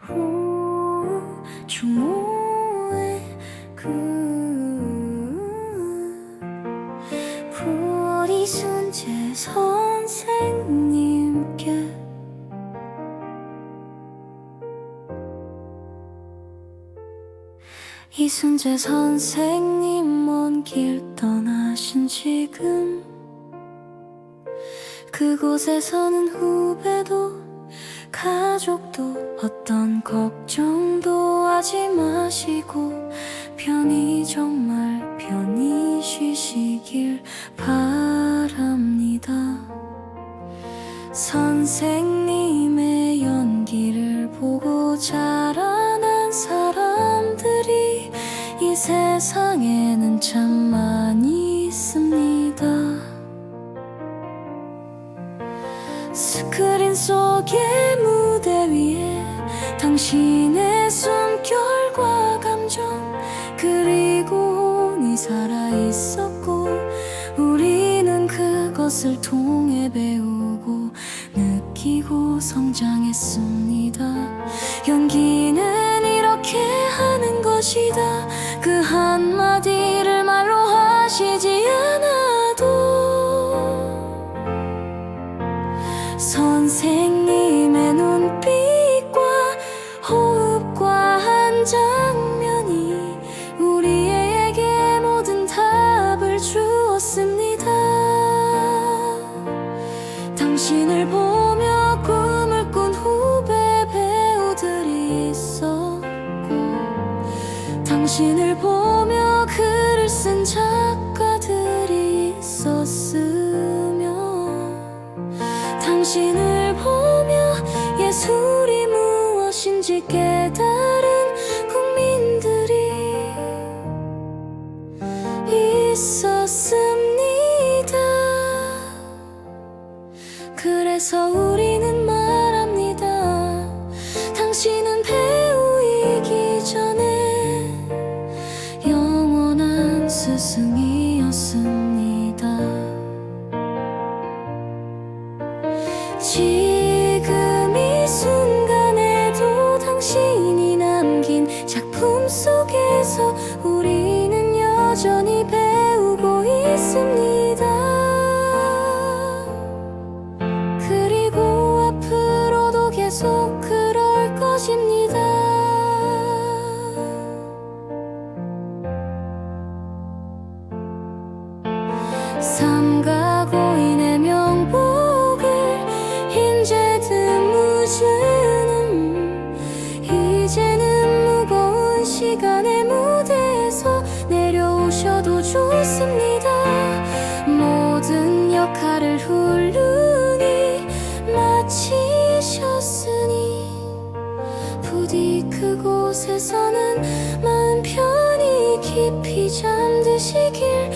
후 추모의 그 우리 순재 선생님께 이순재 선생님 먼 길 떠나신 지금 그곳에서는 후배도 가족도 어떤 걱정도 하지 마시고 편히 정말 편히 쉬시길 바랍니다. 선생님의 연기를 보고 자라난 사람들이 이 세상에는 참 많이 있습니다. 스크린 위에 당신의 숨결과 감정 그리고 혼이 살아 있었고 우리는 그것을 통해 배우고 느끼고 성장했습니다. 연기는 이렇게 하는 것이다. 그 한마디를 말로 하시지 않아도 선생 장면이 우리에게 모든 답을 주었습니다. 당신을 보며 꿈을 꾼 후배 배우들이 있었고 당신을 있었습니다. 그래서 우리는 말합니다. 당신은 배우이기 전에 영원한 스승이었습니다. 지금 이 순간에도 당신이 남긴 작품 속에서 것입니다. 삼가 고인의 명복을 인제든 무즈는 이제는 무거운 시간의 무대에서 내려오셔도 좋습니다 모든 역할 마음 편히 깊이 잠드시길